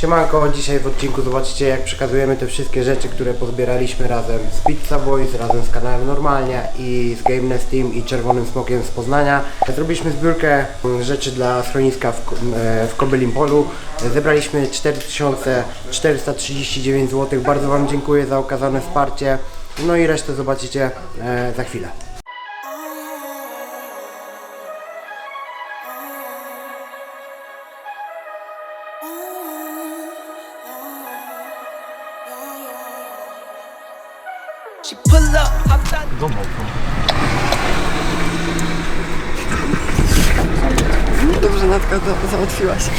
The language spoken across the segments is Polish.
Siemanko, dzisiaj w odcinku zobaczycie jak przekazujemy te wszystkie rzeczy, które pozbieraliśmy razem z Pizza Boys, razem z kanałem Normalnie i z Game Nest Team i Czerwonym Smokiem z Poznania. Zrobiliśmy zbiórkę mm, rzeczy dla schroniska w, e, w Kobylim Polu. Zebraliśmy 4439 zł. Bardzo Wam dziękuję za okazane wsparcie. No i resztę zobaczycie e, za chwilę. She pull up, hopped out. Dobrze, Natka za- załatwiła się.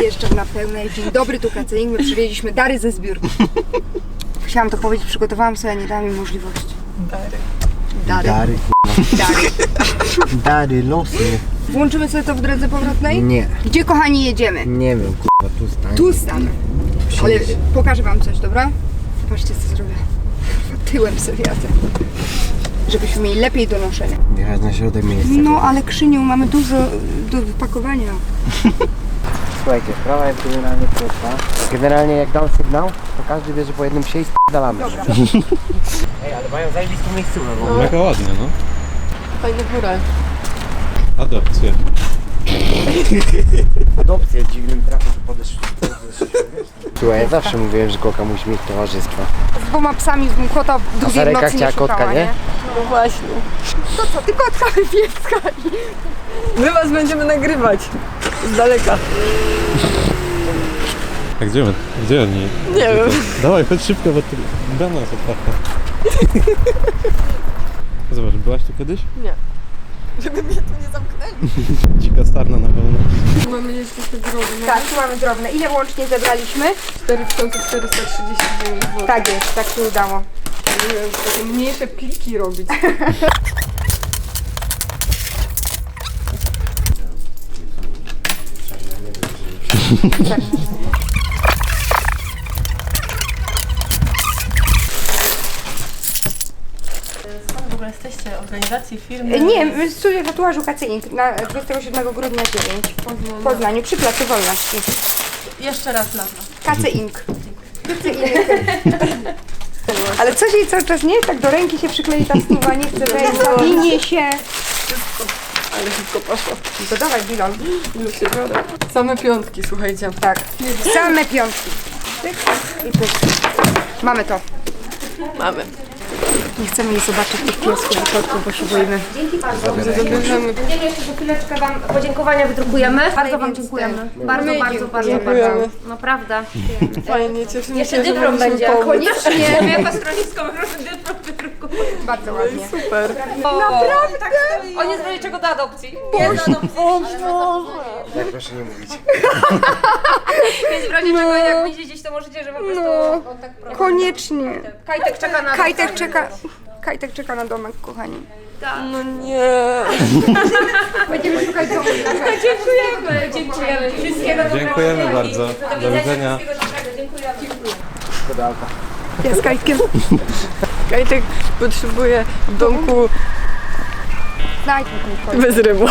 Wjeżdżam na pełnej. Dzień dobry, tu Kacynik. My przywieźliśmy dary ze zbiórki. Chciałam to powiedzieć, przygotowałam sobie, a nie dałam mi możliwości. Dary. Dary. Dary, Dary. dary, losy. Włączymy sobie to w drodze powrotnej? Nie, Gdzie, kochani, jedziemy? nie wiem, kurwa, tu stań. Tu stanę. Ale pokażę wam coś, dobra? Zobaczcie, co zrobię. Tyłem sobie jadę. Żebyśmy mieli lepiej do noszenia. Jechać na środek miejsca. No, ale Krzyniu, mamy dużo do wypakowania. Słuchajcie, sprawa jest generalnie prosta. Generalnie jak dam sygnał, to każdy bierze po jednym psie i spadalamy. Dobra. Ej, ale mają zajebistą miejscówę w ogóle. Mega ładnie, no. Fajne góra. Adopcje. Adopcję dziwnym trafem tu podeszł. Słuchaj, ja zawsze mówiłem, że koka musi mieć towarzystwo. Z dwoma psami bym kota w A drugiej Sareka nocy nie chciała szukała, kotka, nie? No właśnie. To co, ty kotka wypieska My was będziemy nagrywać. Z daleka. A gdzie my? Gdzie oni? Nie wiem. Dawaj, chodź szybko, bo tu brama jest otwarta. Zobacz, byłaś tu kiedyś? Żeby mnie tu nie. Dzika sarna na pewno. Mamy jeszcze te drobne. Tak, tu mamy drobne. Ile łącznie zebraliśmy? 4439 zł. Tak jest, tak się udało. Takie mniejsze pliki robić. Skąd w ogóle jesteście? Organizacji, firmy? Nie, my studio tatuażu Kacynik na 27 grudnia 9 w Poznaniu przy Placu Wolności. Jeszcze raz nazwa. KC Ink. KC Ink. Ale coś jej cały czas nie? Tak do ręki się przyklei ta stuwa, nie chce wejść, zawinie się. Ale szybko poszło. To dawaj bilon. Już się biorę. Same piątki, słuchajcie. Tak. Same piątki. Pyk i pyk. Mamy to. Mamy. Nie chcemy jej zobaczyć tych piesków i kotków, bo się boimy. Dobrze, zabierzemy. Będziemy jeszcze za chwileczkę Wam podziękowania wydrukujemy. Bardzo Wam dziękujemy. Bardzo, bardzo, bardzo, Dziękujemy. bardzo. Naprawdę. Fajnie, cieszymy Jeszcze się, że dyplom będzie. Koniecznie. Jako schronisko po prostu dyplom wydrukujemy. Bardzo ładnie. Super. Naprawdę? Tak, on jest w razie czego do adopcji. Jest do adopcji. Tak proszę nie mówić. Więc w razie czego jak widzicie gdzieś to możecie, że po prostu on tak prowadzi. Koniecznie. Kajtek czeka na Kajtek czeka. Kajtek czeka na domek, kochani. No nie. Będziemy szukać domu. Dziękujemy, dziękujemy. Wszystkiego dobrego. Dziękujemy bardzo. Do widzenia. Wszystkiego dobrego. Dziękujemy. Ja z Kajtkiem. Kajtek potrzebuje domku Znajdźmy ten bez rybu.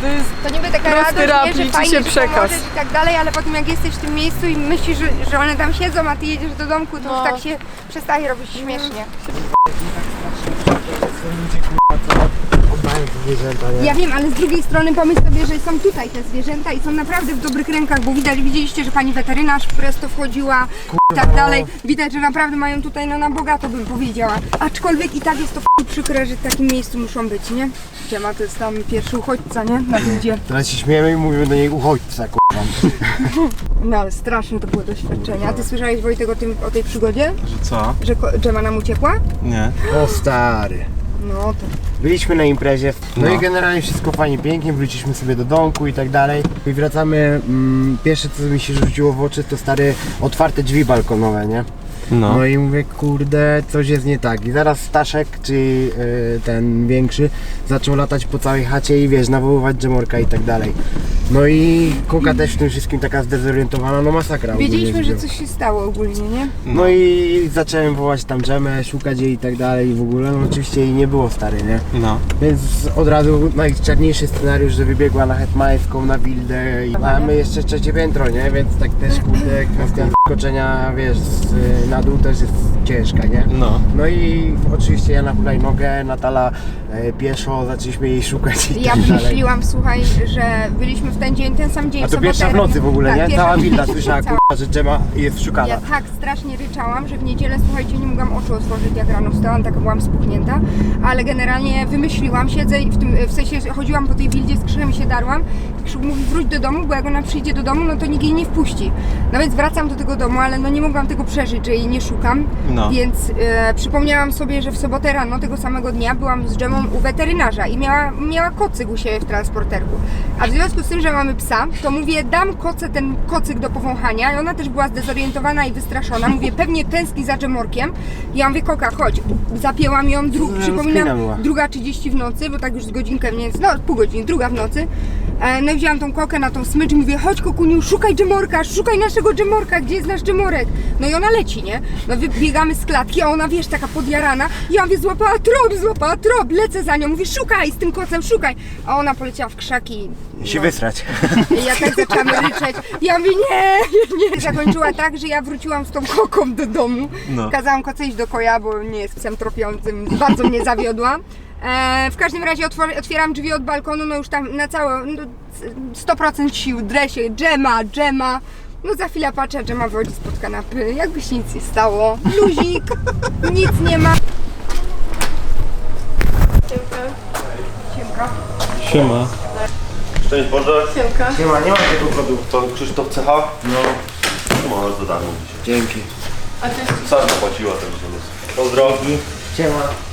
To jest To niby taka Prosty radość, rap, nie, że liczy fajnie się przekaz. pomożesz i tak dalej, ale potem jak jesteś w tym miejscu i myślisz, że, że one tam siedzą, a ty jedziesz do domku, to już tak się przestaje robić śmiesznie. Nie? Ja wiem, ale z drugiej strony pomyśl sobie, że są tutaj te zwierzęta i są naprawdę w dobrych rękach, bo widać, widzieliście, że pani weterynarz prosto wchodziła i tak dalej. Widać, że naprawdę mają tutaj no na bogato bym powiedziała. Aczkolwiek i tak jest to przykre, że w takim miejscu muszą być, nie? Siema, to jest tam pierwszy uchodźca, nie? Na ludzie. Teraz się śmiejemy i mówimy do niej uchodźca, kurwa. No ale straszne to było doświadczenie. A ty słyszałeś Wojtek o, tym, o tej przygodzie? Że co? Że ko- Dżema nam uciekła? Nie. O stary. No to Byliśmy na imprezie, no, No. i generalnie wszystko fajnie, pięknie, wróciliśmy sobie do domku i tak dalej. I wracamy, mm, pierwsze co mi się rzuciło w oczy to stare otwarte drzwi balkonowe, nie? No. No i mówię, kurde, coś jest nie tak. I zaraz Staszek, czy y, ten większy, zaczął latać po całej chacie i wiesz, nawoływać dżemorka i tak dalej. No i Kuka też w tym wszystkim taka zdezorientowana, no masakra. Wiedzieliśmy, że coś się stało ogólnie, nie? No i zacząłem wołać tam dżemę, szukać jej i tak dalej i w ogóle, no oczywiście jej nie było stary, nie? No. Więc od razu najczarniejszy scenariusz, że wybiegła na Hetmańską, na Wildę i mamy jeszcze trzecie piętro, nie? Więc tak też kurde kwestia skoczenia, wiesz, z, na dół też jest ciężka, nie? No. No i oczywiście ja na hulajnogę, Natala e, pieszo, zaczęliśmy jej szukać i Ja tak dalej. wymyśliłam, słuchaj, że byliśmy w ten dzień, ten sam dzień, A to sobotę pierwsza w rano. nocy w ogóle, tak, nie? pierwsza Cała w wilda nocy, słyszała, cała. kurwa, że Dżema jest szukana. Ja tak strasznie ryczałam, że w niedzielę, słuchajcie, nie mogłam oczu otworzyć jak rano wstałam, taka byłam spuchnięta, ale generalnie wymyśliłam, siedzę i w tym, w sensie chodziłam po tej wildzie z krzyżem i się darłam. Krzyż mówi wróć do domu, bo jak ona przyjdzie do domu, no to nikt jej nie wpuści. No więc wracam do tego domu, ale no nie mogłam tego przeżyć, że jej nie szukam, No. więc e, przypomniałam sobie, że w sobotę rano tego samego dnia byłam z Dżemą u weterynarza i miała, miała kocyk u siebie w transporterku. A w związku z tym, że mamy psa, to mówię, dam koce ten kocyk do powąchania i ona też była zdezorientowana i wystraszona. Mówię, pewnie tęskni za Dżemorkiem. Ja mówię, Koka, chodź. Zapięłam ją, dru- przypominam, była. druga 30 w nocy, bo tak już z godzinkę więcej, no pół godziny, druga w nocy. E, No i wzięłam tą kokę na tą smycz i mówię, chodź kokuniu, szukaj dżemorka, szukaj naszego dżemorka, gdzie jest nasz dżemorek? No i ona leci, nie? No wybiegamy z klatki, a ona, wiesz, taka podjarana. Ja mówię, złapała trop, złapała trop, lecę za nią, mówię, szukaj z tym kocem, szukaj. A ona poleciała w krzaki. I się no. wysrać. I ja tak zaczęłam ryczeć. Ja mówię, nie, nie. Zakończyła tak, że ja wróciłam z tą koką do domu. No. Kazałam koce iść do koja, bo nie jest psem tropiącym. Bardzo mnie zawiodła. E, w każdym razie otwieram drzwi od balkonu, no już tam na całe no, 100% sił, dresie, dżema, dżema. No za chwilę patrzę, dżema wychodzi spod kanapy, jakby się nic nie stało. Luzik, nic nie ma. Siemka. Siema. Szczęść Boże, Siemka. Nie ma, nie ma tego kodu. to Krzysztof Cecha. No. Masz za darmo dzisiaj. Dzięki. A ty Sam zapłaciła ten bonus. Pozdro. Siema.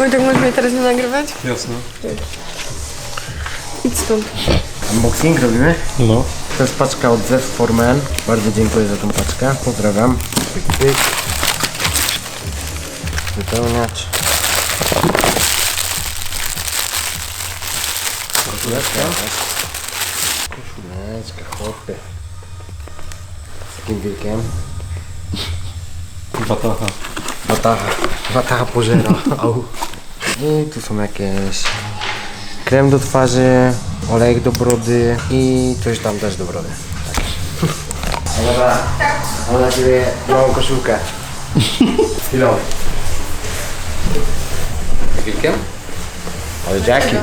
Wojtek, możesz mnie teraz nie nagrywać? Jasne. Idź stąd. Unboxing robimy? No. To jest paczka od Zev Formen. Bardzo dziękuję za tą paczkę. Pozdrawiam. Wypełniacz. Koszuleczka. Koszuleczka, chłopy. Z takim wilkiem. Batacha. Wataha. Wataha pożera. Au. I tu są jakieś krem do twarzy, olejek do brody i coś tam też do brody. Tak. No Dobra, mam dla Ciebie nową koszulkę. Chwilą. Wilkiem? Ale Jackie.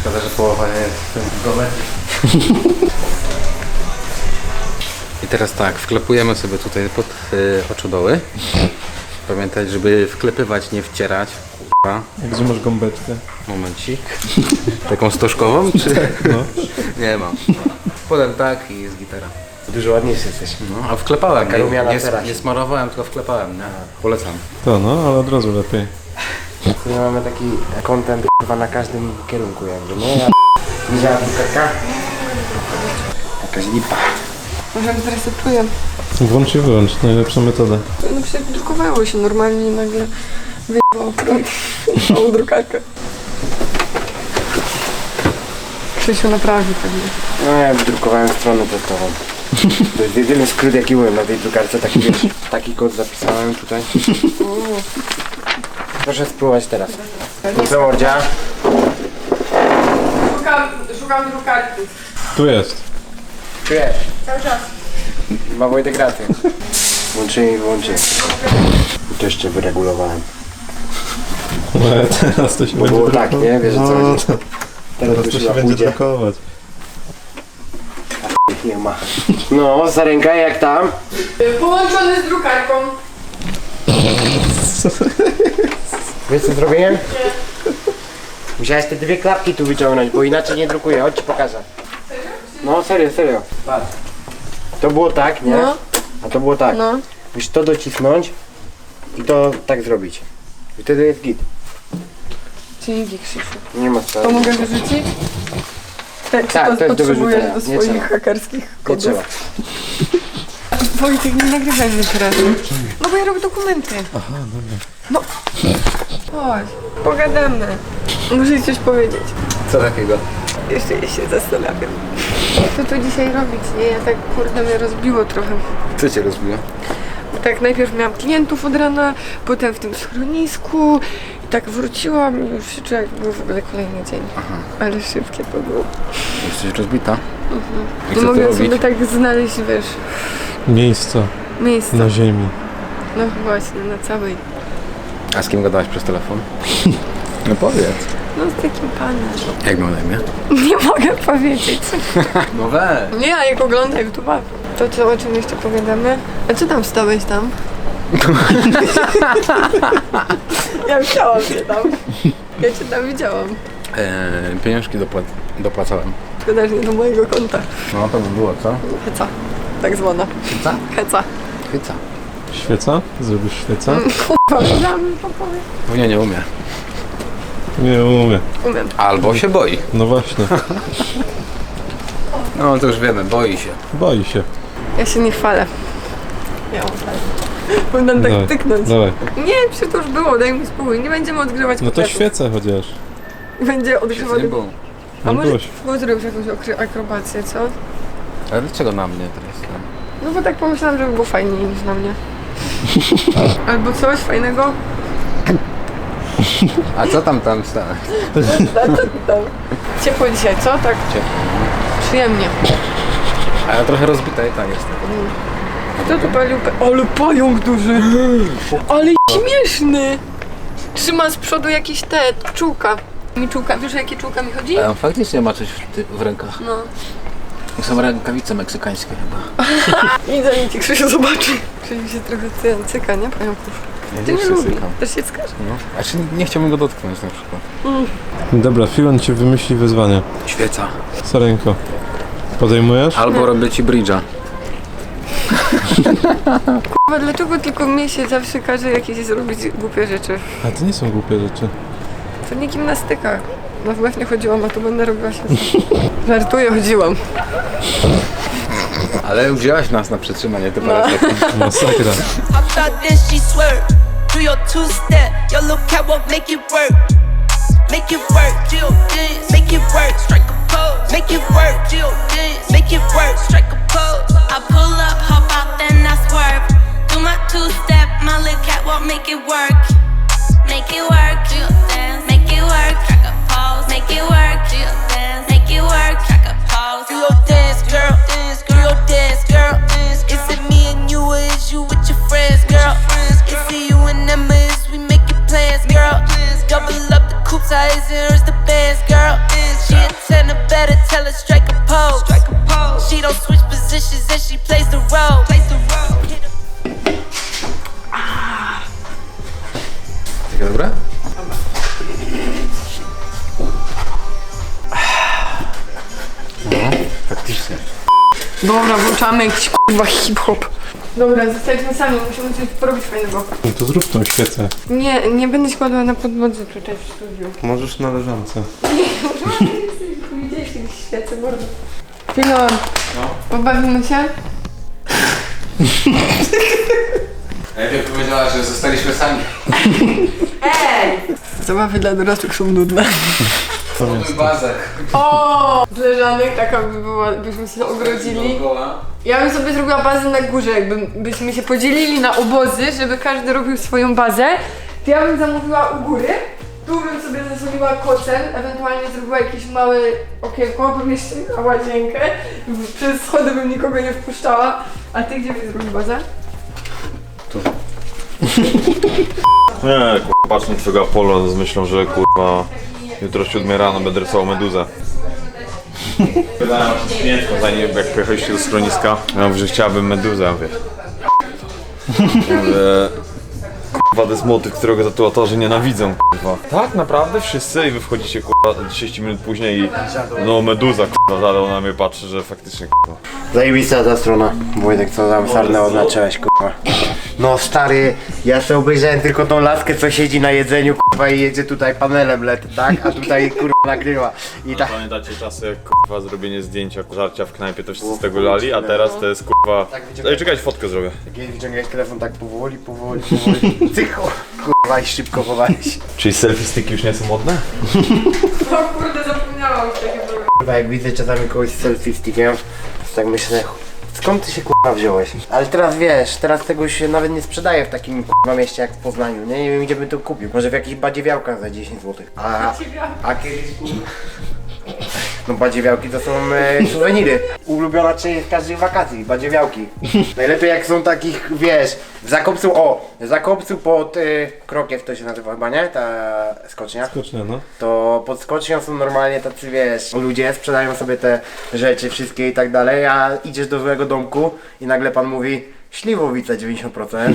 Szkoda, że połowa jest gołe. I teraz tak, wklepujemy sobie tutaj pod y, oczodoły. Pamiętać, żeby wklepywać, nie wcierać. Kurwa. Gdzie masz gąbeczkę? Momencik. Taką stożkową, czy? No. Nie mam. Potem tak i jest gitara. Dużo ładniejszy jesteś. No, a wklepałem, Taka rumiana nie, nie, teraz. nie smarowałem, tylko wklepałem, nie? Polecam. To no, ale od razu lepiej. My mamy taki content chyba na każdym kierunku jakby, nie? Ja nie działa drukarka. Jakaś lipa. Może zresetuję. Włącz i wyłącz, najlepsza metoda. No przecież drukowało się normalnie i nagle wyjebało prąd. Całą drukarkę. Krzysiu naprawi pewnie. No ja wydrukowałem stronę testową. To jest jedyny skrót jaki byłem na tej drukarce, taki wiesz, taki kod zapisałem tutaj. Proszę spróbować teraz. Co mordzia? Szukam, szukam drukarki. Tu jest. Czujesz? Cały czas. Ma Wojtek rację. Włączyłem i wyłączyłem. To jeszcze wyregulowałem. Ale teraz to się Bo będzie było tak, drukować. nie? Wiesz o co no, chodzi? to- Teraz Teraz to już się będzie pójdzie. drukować. Nie ma. No, za rękę jak tam? Połączony z drukarką. Wiesz co zrobiłem? Musiałeś te dwie klapki tu wyciągnąć, bo inaczej nie drukuję. Chodź ci pokażę. No serio, serio. Patrz. To było tak, nie? No. A to było tak. No. Musisz to docisnąć i to tak zrobić. I wtedy jest git. Dzięki Krzysiu. Nie ma sprawy. To mogę wyrzucić? Te, czy Tak, to, to jest do potrzebujesz wyrzucenia. do Nie swoich trzeba. hakerskich Nie kodów? trzeba. Wojtek, nie nagrywaj mnie teraz. No bo ja robię dokumenty. Aha, dobra. No. Chodź, pogadamy. Muszę ci coś powiedzieć. Co takiego? Jeszcze się zastanawiam. Co tu dzisiaj robić, nie? Ja tak, kurde, mnie rozbiło trochę. Co cię rozbiło? Bo tak najpierw miałam klientów od rana, potem w tym schronisku i tak wróciłam i już się czuję, jak był w ogóle kolejny dzień. Ale szybkie to było. Jesteś rozbita? I Nie co ty mogę robić? sobie tak znaleźć, wiesz, Miejsca miejsce. na ziemi. No właśnie, na całej. A z kim gadałaś przez telefon? No powiedz. No z takim panem. Jak miał na imię? Nie mogę powiedzieć. No weź. Nie, a jak oglądaj YouTube'a. To co, o czym jeszcze pogadamy? A co tam stałeś tam? ja widziałam cię tam. Ja cię tam widziałam. Eee, pieniążki dopła dopłacałem. Szkoda, że nie do mojego konta. No to by było, co? Heca. Tak zwana. Chyca? Heca. Chyca. Świeca? Zrobisz świeca? Powiedziałam, to powiem. Pewnie nie umie. Nie umiem. Umiem. Albo się boi. No właśnie. No to już wiemy, boi się. Boi się. Ja się nie chwalę. Ja mam chwalę. Powinnam tak Dawaj, tyknąć. Dawaj. Nie, przecież to już było, daj mi spokój. Nie będziemy odgrywać No to świecę chociaż. Będzie Się odgrywać. nie było. A może zrobisz jakąś akrobację, co? Ale dlaczego na mnie teraz? No bo tak pomyślałam, że by było fajniej niż na mnie. Albo coś fajnego. A co tam tam stało? Ciepło dzisiaj, co? Tak Ciepło. przyjemnie. A ja trochę rozbita i tak jestem. Kto tu palił? pe- Ale pająk duży! Ale śmieszny! Trzyma z przodu jakieś te czułka. Mi czułka, wiesz o jakie czułka mi chodzi? On faktycznie ma coś w, ty- w rękach. No. To są rękawice meksykańskie chyba. I zanim ci Krzysiu zobaczy. Krzysiu się trochę cyka, nie? Pająków. Ja Ty nie się lubi. sykam. Też się cykasz? No. A czy nie chciałbym go dotknąć na przykład? Dobra, Filon ci wymyśli wyzwanie. Świeca. Sarenko. Podejmujesz? Albo robię ci bridge'a. Chyba dlaczego tylko mnie się zawsze każe jakieś zrobić głupie rzeczy? A to nie są głupie rzeczy. To nie gimnastyka. Na WF nie chodziłam, a tu będę robiła się. Żartuję, chodziłam. Ale wzięłaś nas na przetrzymanie te parę sekund. Masakra. Hopped out, then she swerved. Do your two step, your little catwalk, make it work. Make it work, dance. Make it work, strike a pose. Make it work, dance. Make it work, strike a pose. I pull up, hop out, then I swerve. Do my two step, my little catwalk, make it work. Make it work, dance. Make it work, track a pose. Make it work, dance. Make it work, track a pose. Do your dance, girl. Do your dance, girl. Is it włączamy jakiś kurwa hip-hop. Dobra, zostaliśmy sami, musimy coś porobić fajnego. No to zrób tą świecę. Nie, nie będę się kładła na podłodze tutaj w studiu. Możesz na leżance. Widziałeś jakieś świece, bardzo. Filon, pobawimy się? Najpierw powiedziała, że zostaliśmy sami. Zabawy dla dorosłych są nudne. Mój bazek. O! Leżanek taka by była, byśmy się ogrodzili. Dookoła. Ja bym sobie zrobiła bazę na górze, jakbyśmy się podzielili na obozy, żeby każdy robił swoją bazę. To ja bym zamówiła u góry, tu bym sobie zasłoniła kocem, ewentualnie zrobiła jakieś małe okienko, bym jeszcze miała łazienkę, w- przez schody bym nikogo nie wpuszczała. A ty gdzie byś zrobił bazę? Nie, kurwa, patrz na twojego Apollo z myślą, że kurwa jutro o 7 rano będę rysował meduzę. Wydałem się z klientką, zanim jak pojechaliście do schroniska, ja mówię, że chciałabym meduzę, ja mówię. Mówię, kurwa, to jest motyw, którego tatuatorzy nienawidzą, kurwa. Tak, naprawdę? Wszyscy? I wy wchodzicie, kurwa, 30 minut później i no meduza, kurwa, ale ona mnie patrzy, że faktycznie, kurwa. Zajebista ta strona. Wojtek, co tam sarnę oznaczyłeś, kurwa. No stary, ja sobie obejrzałem tylko tą laskę, co siedzi na jedzeniu, kurwa, i jedzie tutaj panelem LED, tak? A tutaj kurwa nagrywa. I tak. Pamiętacie czasy jak kurwa zrobienie zdjęcia, żarcia w knajpie, to wszyscy z tego lali, a teraz to jest kurwa... Tak Ej, czekajcie, fotkę zrobię. Jak wyciągałeś telefon tak powoli, powoli, powoli. Cycho. Kurwa i szybko chowałeś. Czyli selfie sticki już nie są modne? O kurde, zapomniałam już takie były. Kurwa jak widzę czasami kogoś z selfie stickiem, to tak myślę, skąd ty się kurwa wziąłeś? Ale teraz wiesz, teraz tego się nawet nie sprzedaje w takim kurwa mieście jak w Poznaniu, nie? Nie wiem gdzie bym to kupił. Może w jakichś badziewiałkach za 10 zł. A, a kiedyś... No badziewiałki to są e, suweniry. Ulubiona część każdej wakacji, badziewiałki. Najlepiej jak są takich, wiesz, w Zakopcu, o, w Zakopcu pod e, Krokiew to się nazywa chyba, nie? Ta skocznia Skocznia, no. to pod skocznią są normalnie tacy, wiesz, ludzie sprzedają sobie te rzeczy wszystkie i tak dalej, a idziesz do złego domku i nagle pan mówi śliwowica 90%.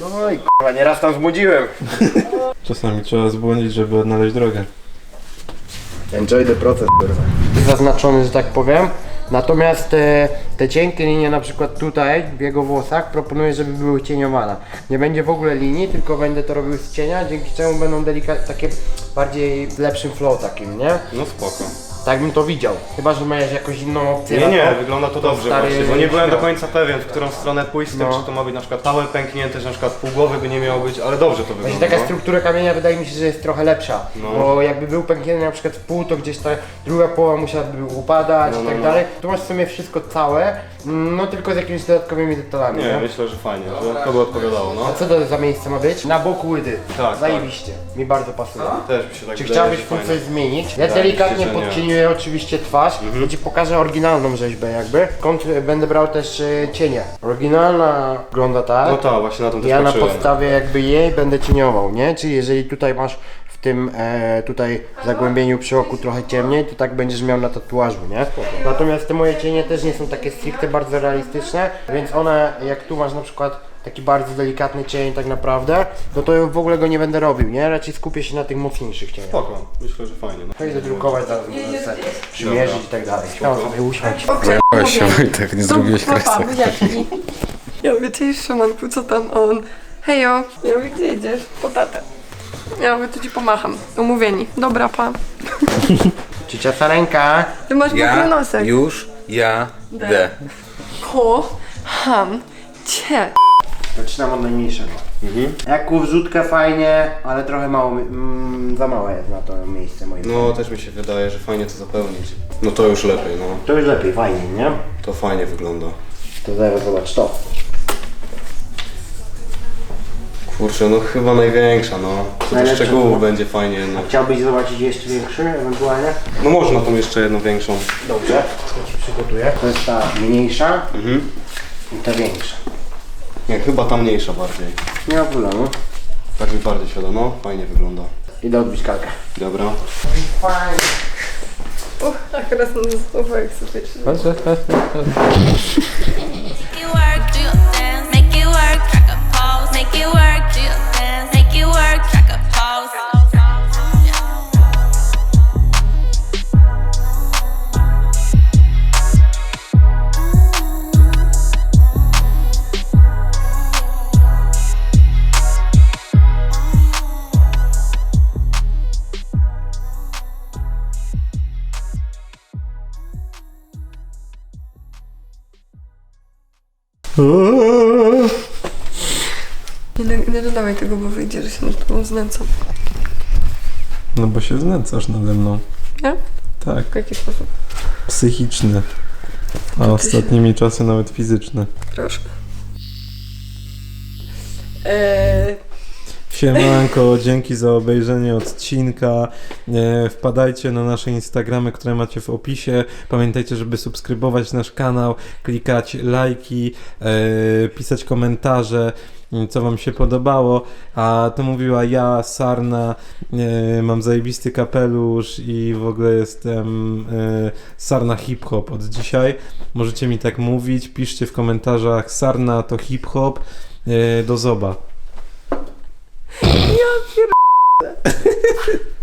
No i kurwa, nieraz tam zbudziłem. Czasami trzeba zbłądzić, żeby odnaleźć drogę. Enjoy the process, kurwa. Zaznaczony, że tak powiem. Natomiast te, te cienkie linie, na przykład tutaj w jego włosach, proponuję, żeby były cieniowane. Nie będzie w ogóle linii, tylko będę to robił z cienia, dzięki czemu będą delikatne, takie bardziej w lepszym flow takim, nie? No spoko. Tak bym to widział. Chyba, że miałeś jakąś inną opcję. Nie, na nie, to. wygląda to dobrze stary właśnie, bo nie byłem do śmiał. końca pewien, w którą stronę pójść z tym, No. czy to ma być na przykład całe pęknięte, czy na przykład pół głowy by nie miało być, ale dobrze to Właśnie wygląda. taka no. struktura kamienia wydaje mi się, że jest trochę lepsza. No. Bo jakby był pęknięty na przykład w pół, to gdzieś ta druga połowa musiałaby upadać No, i no, tak no. dalej. Tu masz w sumie wszystko całe, no tylko z jakimiś dodatkowymi detalami. Nie, nie? myślę, że fajnie, że to by odpowiadało, no. A co to za miejsce ma być? Na boku łydy. Tak, Zajebiście. Mi bardzo pasuje. Też mi się tak Czy wydaje, chciałbyś że tu fajnie. coś zmienić? Ja Wydaje mi się, delikatnie że nie. podcieniuję oczywiście twarz i Ci pokażę oryginalną rzeźbę jakby. Skąd e, będę brał też e, cienie. Oryginalna wygląda tak. No tak, właśnie na tym też Ja na patrzyłem. podstawie jakby jej będę cieniował, nie? Czyli jeżeli tutaj masz tym e, tutaj zagłębieniu przy oku trochę ciemniej, to tak będziesz miał na tatuażu, nie? Natomiast te moje cienie też nie są takie stricte bardzo realistyczne, więc one, jak tu masz na przykład taki bardzo delikatny cień tak naprawdę, no to ja w ogóle go nie będę robił, nie? Raczej skupię się na tych mocniejszych cieniach. Spoko, myślę, że fajnie. No. To drukować zaraz, będę sobie przymierzyć i tak dalej. Śmiało sobie usiąść. Weź się Wojtek, nie zrobiłeś kresek. Ja mówię, cześć Szymonku, co tam on? Hejo. Ja mówię, gdzie idziesz? Po tatę. Ja mówię, to ci pomacham. Umówieni. Dobra, pa. Ciocia Sarenka. Ty masz mokry nosek. już jadę. Kocham cię. Zaczynam od najmniejszego. Jak wrzutkę fajnie, ale trochę mało, mi- mm, za małe jest na to miejsce moim no, też mi się wydaje, że fajnie to zapełnić. No to już lepiej, no. To już lepiej, fajnie, nie? To fajnie wygląda. To zaraz zobacz to. Kurczę, no chyba największa, no. Co do Najlepsza, szczegółów no. będzie fajnie, no. Chciałbyś zobaczyć jeszcze większy ewentualnie? No można tą jeszcze jedną większą. Dobrze, to Ci przygotuję. To jest ta mniejsza Mhm. i ta większa. Nie, chyba ta mniejsza bardziej. Nie ma problemu. Tak mi bardziej świadom, no. Fajnie wygląda. Idę odbić kalkę. Dobra. Fajnie. Uch, akurat na słowo jak sobie a. Nie, nie dodawaj tego, bo wyjdzie, że się nad tobą znęcam. No bo się znęcasz nade mną. Ja? Tak, W jaki sposób? psychiczny. A ostatnimi czasy nawet fizyczny. Proszę. Eee, Siemanko, dzięki za obejrzenie odcinka. E, wpadajcie na nasze Instagramy, które macie w opisie. Pamiętajcie, żeby subskrybować nasz kanał, klikać lajki, e, pisać komentarze, co Wam się podobało. A to mówiła ja, Sarna. E, mam zajebisty kapelusz i w ogóle jestem e, Sarna Hip Hop od dzisiaj. Możecie mi tak mówić. Piszcie w komentarzach Sarna to hip hop. E, do zoba. ja pier...